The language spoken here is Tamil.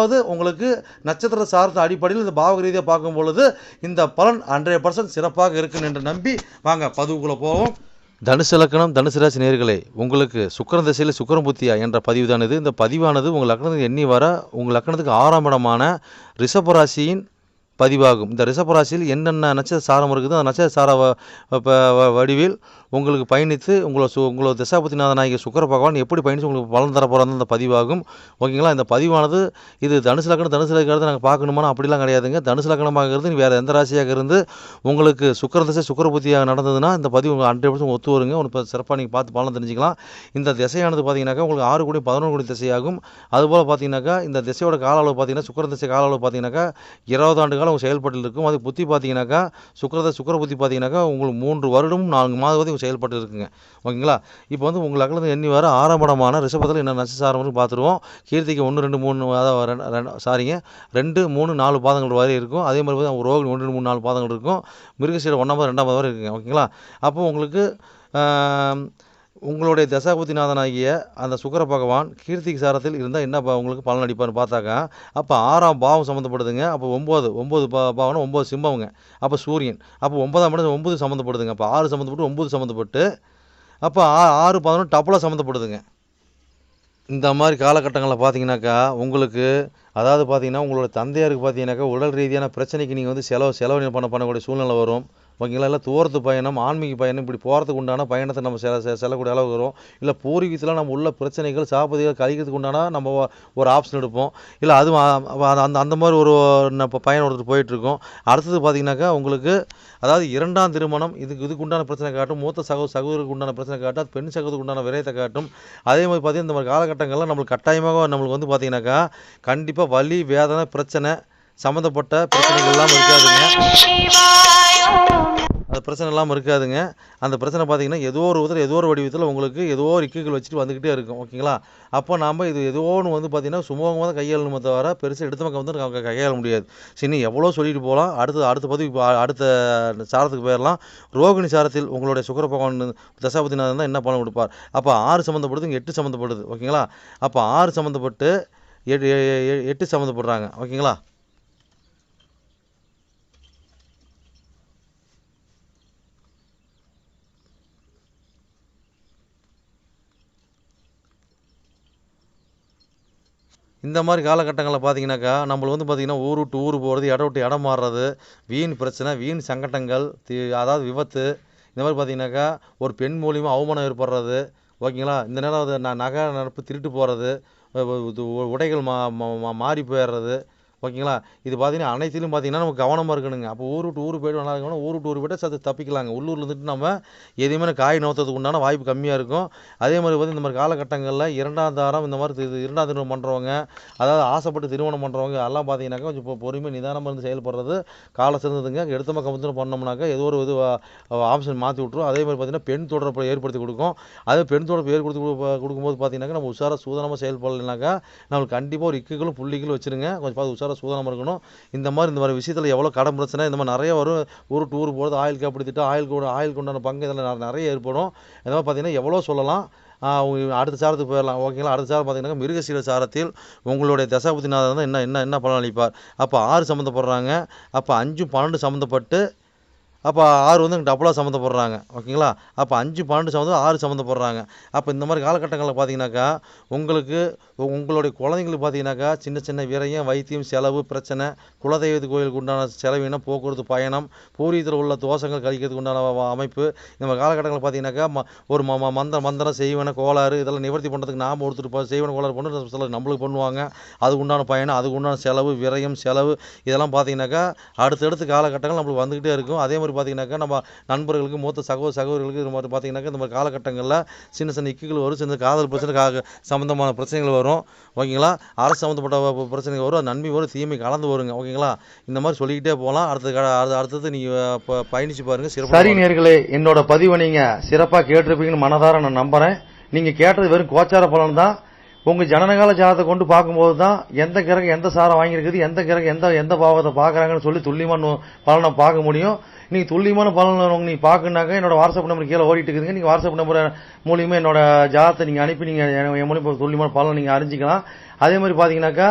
அதாவது உங்களுக்கு நட்சத்திர சார்ந்த அடிப்படையில் இந்த பாவக ரீதியாக பார்க்கும் பொழுது இந்த பலன் ஹண்ட்ரட் பர்சன்ட் சிறப்பாக இருக்குன்னு என்று நம்பி வாங்க பதிவுக்குள்ளே போவோம். தனுசு லக்கணம் தனுசு ராசி நேர்களே உங்களுக்கு சுக்கரன் திசையில் சுக்கரம் புத்தியா என்ற பதிவு தான் இது இந்த பதிவானது உங்கள் லக்கணத்துக்கு எண்ணி வர உங்கள் லக்கணத்துக்கு ஆறாம் இடமான ரிஷபராசியின் பதிவாகும். இந்த ரிஷபராசியில் என்னென்ன நட்சத்திர சாரம் இருக்குதோ அந்த நட்சத்திர சார வடிவில் உங்களுக்கு பயணித்து உங்களை சு உங்களோட திசாபதிநாதனாகிய சுக்கர பகவான் எப்படி பயணித்து உங்களுக்கு பலன் தர போகிறாங்க அந்த பதிவாகும். ஓகேங்களா? இந்த பதிவானது இது தனுசு லக்கணம் தனுசு லக்கிறது நாங்கள் பார்க்கணுமானா அப்படிலாம் கிடையாதுங்க. தனுசு லக்கணமாகிறது வேறு எந்த ராசியாக இருந்து உங்களுக்கு சுக்கர திசை சுக்கர புத்தியாக நடந்ததுன்னா இந்த பதிவு உங்களுக்கு ஹண்ட்ரட் பர்சன்ட் ஒத்து வருங்க. உங்களுக்கு சிறப்பாக நீங்கள் பார்த்து பலன் தெரிஞ்சுக்கலாம். இந்த திசையானது பார்த்தீங்கன்னாக்கா உங்களுக்கு ஆறு கோடி பதினொன்று கோடி திசையாகும். அதுபோல் பார்த்தீங்கன்னாக்கா இந்த திசையோட கால அளவு பார்த்தீங்கன்னா சுக்கர திசை கால அளவு பார்த்தீங்கன்னாக்கா இருபது ஆண்டு காலம் செயல்பட்டு இருக்கும். அது புத்தி பார்த்தீங்கன்னாக்கா சுக்கரத சுக்கர புத்தி பார்த்தீங்கன்னாக்கா உங்களுக்கு மூன்று வருடமும் நான்கு மாதம் வரைக்கும் செயல்பட்டு இருக்குங்க ஓகேங்களா? இப்போ வந்து உங்கள் அகலத்து எண்ணி வர ஆரம்பமான ரிஷபத்தில் என்ன நட்சசாரம் பார்த்துருவோம். கீர்த்திக்கு ஒன்று ரெண்டு மூணு அதாவது ரெண்டு ரெண்டு சாரிங்க. ரெண்டு மூணு நாலு பாதங்கள் வரை இருக்கும். அதே மாதிரி வந்து ரோகிணி ஒன்று ரெண்டு மூணு நாலு பாதங்கள் இருக்கும். மிருகசீட ஒன்றாம் பாதம் ரெண்டாம் பாதம் வரை இருக்குங்க. ஓகேங்களா? அப்போ உங்களுக்கு உங்களுடைய தசாபதிநாதனாகிய அந்த சுக்கர பகவான் கீர்த்தி சாரத்தில் இருந்தால் என்ன உங்களுக்கு பலன் அடிப்பார்னு பார்த்தாக்கா அப்போ ஆறாம் பாவம் சம்மந்தப்படுதுங்க அப்போ ஒம்பது ஒம்பது பா பாவம்னா ஒம்பது சிம்பவங்க அப்போ சூரியன். அப்போ ஒன்பதாம் இடம் ஒம்பது சம்மந்தப்படுதுங்க அப்போ ஆறு சம்மந்தப்பட்டு ஒம்பது சம்மந்தப்பட்டு அப்போ ஆ ஆறு பதினொன்று டப்பலாக சம்மந்தப்படுதுங்க இந்த மாதிரி காலகட்டங்களில் பார்த்தீங்கன்னாக்கா உங்களுக்கு அதாவது பார்த்தீங்கன்னா உங்களோட தந்தையாருக்கு பார்த்தீங்கன்னாக்கா உடல் ரீதியான பிரச்சனைக்கு நீங்கள் வந்து செலவு செலவு பண்ண பண்ணக்கூடிய சூழ்நிலை வரும். ஓகேங்களா இல்லை தூரத்து பயணம் ஆன்மீக பயணம் இப்படி போகிறதுக்கு உண்டான பயணத்தை நம்ம செல செ- செல்லக்கூடிய அளவு வரும். இல்லை பூர்வீகத்தில் நம்ம உள்ள பிரச்சனைகள் சாப்பதிகள் கழிக்கிறதுக்கு உண்டான நம்ம ஒரு ஆப்ஷன் எடுப்போம். இல்லை அது அந்த அந்த மாதிரி ஒரு ந- இப்போ பயணம் ஒருத்தர் போயிட்டுருக்கோம். அடுத்தது பார்த்தீங்கன்னாக்கா உங்களுக்கு அதாவது இரண்டாம் திருமணம் இதுக்கு இதுக்கு உண்டான பிரச்சனை காட்டும் மூத்த சகோ சகோதரருக்கு உண்டான பிரச்சனை காட்டும் அது பெண் சகோதரருக்கு உண்டான விரயத்தை காட்டும். அதே மாதிரி பார்த்தீங்கன்னா இந்த மாதிரி காலகட்டங்களில் நம்மளுக்கு கட்டாயமாக நம்மளுக்கு வந்து பார்த்தீங்கன்னாக்கா கண்டிப்பாக வலி வேதனை பிரச்சனை சம்மந்தப்பட்ட பிரச்சனைகள் எல்லாம் இருக்காதுங்க அந்த பிரச்சனை இல்லாமல் இருக்காதுங்க. அந்த பிரச்சனை பார்த்தீங்கன்னா ஏதோ ஒரு விதத்தில் ஏதோ ஒரு வடிவத்தில் உங்களுக்கு ஏதோ ஒரு இக்குகள் வச்சுட்டு வந்துக்கிட்டே இருக்கும். ஓகேங்களா? அப்போ நாம் இது ஏதோ ஒன்று வந்து பார்த்தீங்கன்னா சுமூகமாக தான் கையாளணுமே தவிர பெருசாக எடுத்த பக்கம் வந்து க- கையாள முடியாது. சரி எவ்வளோ சொல்லிட்டு போகலாம்? அடுத்து அடுத்த பதிவு அடுத்த சாரத்துக்கு போயிடலாம் ரோகிணி சாரத்தில் உங்களுடைய சுக்கர பகவான் தசாபதிநாதன் தான் என்ன பலன் கொடுப்பார்? அப்போ ஆறு சம்மந்தப்படுது இங்கே எட்டு சம்மந்தப்படுது ஓகேங்களா? அப்போ ஆறு சம்மந்தப்பட்டு எட்டு எட்டு சம்மந்தப்படுறாங்க ஓகேங்களா? இந்த மாதிரி காலகட்டங்களில் பார்த்தீங்கன்னாக்கா நம்மளுக்கு வந்து பார்த்திங்கன்னா ஊர் விட்டு ஊர் போகிறது இடம் விட்டு இடம் மாறுறது வீண் பிரச்சனை வீண் சங்கட்டங்கள் தி அதாவது விபத்து இந்த மாதிரி பார்த்தீங்கன்னாக்கா ஒரு பெண் மூலியமாக அவமானம் ஏற்படுறது ஓகேங்களா? இந்த நேரம் அது ந நகை நடப்பு திருட்டு போகிறது உடைகள் மா- மா- மாறி போயிடுறது ஓகேங்களா? இது பார்த்தீங்கன்னா அனைத்திலும் பார்த்தீங்கன்னா நம்ம கவனமாக இருக்கணுங்க. அப்போ ஊர் விட்டு ஊர் போய்ட்டு நல்லா இருக்கணும் ஊர் விட்டு ஊர் போய்ட்டு சத்து தப்பிக்கலாங்க. உள்ளூரில் இருந்துட்டு நம்ம எதையுமே காய் நோத்ததுக்கு உண்டான வாய்ப்பு கம்மியாக இருக்கும். அதே மாதிரி வந்து இந்த மாதிரி காலகட்டங்களில் இரண்டாம் தாரம் இந்த மாதிரி இரண்டாம் திருமணம் பண்ணுறவங்க அதாவது ஆசைப்பட்டு திருமணம் பண்ணுறவங்க எல்லாம் பார்த்தீங்கன்னாக்கா கொஞ்சம் இப்போ பொறுமை நிதானமாக இருந்து செயல்படுறது காலை சிறந்ததுங்க. எடுத்த பக்கம் வந்து பண்ணோம்னாக்கா ஏதோ ஒரு இது ஆப்ஷன் மாற்றி விட்ரும் அதே மாதிரி பார்த்தீங்கன்னா பெண் தொடர்பை ஏற்படுத்தி கொடுக்கும். அதே பெண் தொடர்பு ஏற்படுத்தி கொடு- கொடுக்கும்போது பார்த்தீங்கன்னாக்கா நம்ம உஷாராக சூதனமாக செயல்படலைனாக்கா நம்மளுக்கு கண்டிப்பாக ஒரு இக்குகளும் புள்ளிகளும் வச்சுருங்க. கொஞ்சம் பார்த்து உஷாராக சூதனமாக இருக்கணும். இந்த மாதிரி இந்த மாதிரி விஷயத்தில் எவ்வளோ கடன் பிரச்சனை இந்த மாதிரி நிறைய வரும். ஒரு டூர் போகிறது ஆயில் கப்படி திட்டம் ஆயில் கூட ஆயில் கொண்டான பங்கு இதெல்லாம் நிறைய ஏற்படும். இந்த மாதிரி பார்த்தீங்கன்னா எவ்வளோ சொல்லலாம். அடுத்த சாரத்துக்கு போயிடலாம். ஓகேங்களா? அடுத்த சாரம் பார்த்தீங்கன்னா மிருகசீல சாரத்தில் உங்களுடைய தசாபதிநாதன் தான் என்ன என்ன என்ன பலன் அளிப்பார் அப்போ ஆறு சம்மந்தப்படுறாங்க அப்போ அஞ்சும் பன்னெண்டு சம்மந்தப்பட்டு அப்போ ஆறு வந்து டபுளாக சம்மந்தப்படுறாங்க. ஓகேங்களா? அப்போ அஞ்சு பன்னெண்டு சம்மந்தம் ஆறு சம்மந்தப்படுறாங்க. அப்போ இந்த மாதிரி காலகட்டங்களில் பார்த்தீங்கன்னாக்கா உங்களுக்கு உங்களுடைய குழந்தைங்களுக்கு பார்த்தீங்கன்னாக்கா சின்ன சின்ன விரயம் வைத்தியம் செலவு பிரச்சனை குலதெய்வத்து கோயிலுக்கு உண்டான செலவினம் போக்குவரத்து பயணம் பூர்வீகத்தில் உள்ள தோஷங்கள் கழிக்கிறதுக்கு உண்டான அமைப்பு. இந்த மாதிரி காலகட்டங்களில் பார்த்தீங்கன்னாக்கா ம ஒரு ம ம- மந்திரம் மந்திரம் செய்வன கோளாறு இதெல்லாம் நிவர்த்தி பண்ணுறதுக்கு நாம் ஒருத்தர் செய்வன கோளாறு பண்ணு சில நம்மளுக்கு பண்ணுவாங்க. அதுக்கு உண்டான பயணம் அதுக்கு உண்டான செலவு விரயம் செலவு இதெல்லாம் பார்த்தீங்கன்னாக்கா அடுத்தடுத்த காலகட்டங்கள் நம்மளுக்கு வந்துக்கிட்டே இருக்கும். அதே மாதிரி பார்த்தீங்கன்னாக்கா நம்ம நண்பர்களுக்கு மூத்த சகோதர சகோதரிகளுக்கு இது மாதிரி பார்த்தீங்கன்னாக்கா இந்த மாதிரி காலகட்டங்களில் சின்ன சின்ன இக்குகள் வரும் சின்ன காதல் பிரச்சனை சம்மந்தமான பிரச்சனைகள் வரும். ஓகேங்களா? அரசு சம்மந்தப்பட்ட பிரச்சனைகள் வரும் நன்மை வரும் தீமை கலந்து வருங்க. ஓகேங்களா? இந்த மாதிரி சொல்லிக்கிட்டே போகலாம். அடுத்த க- அடுத்த- அடுத்தது நீங்கள் பயணிச்சு பாருங்க. சிறப்பு சரி நேர்களே என்னோட பதிவை நீங்க சிறப்பா கேட்டிருப்பீங்கன்னு மனதார நான் நம்புறேன். நீங்க கேட்டது வெறும் கோச்சார பலன் தான் உங்க ஜனனகால ஜாதகத்தை கொண்டு பார்க்கும்போது தான் எந்த கிரகம் எந்த சாரம் வாங்கியிருக்குது எந்த கிரகம் எந்த எந்த பாவத்தை பார்க்குறாங்கன்னு சொல்லி துல்லியமான பலனை பார்க்க முடியும். நீங்க துல்லியமான பலன் நீங்க பார்க்கணுனாக்க என்னோட வாட்ஸ்அப் நம்பர் கீழே ஓடிட்டு இருக்குதுங்க. நீங்க வாட்ஸ்அப் நம்பர் மூலியமா என்னோட ஜாதகத்தை நீங்க அனுப்பி நீங்க என் என் மூலியமா துல்லியமான பலன் நீங்க அறிஞ்சிக்கலாம். அதே மாதிரி பாத்தீங்கன்னாக்கா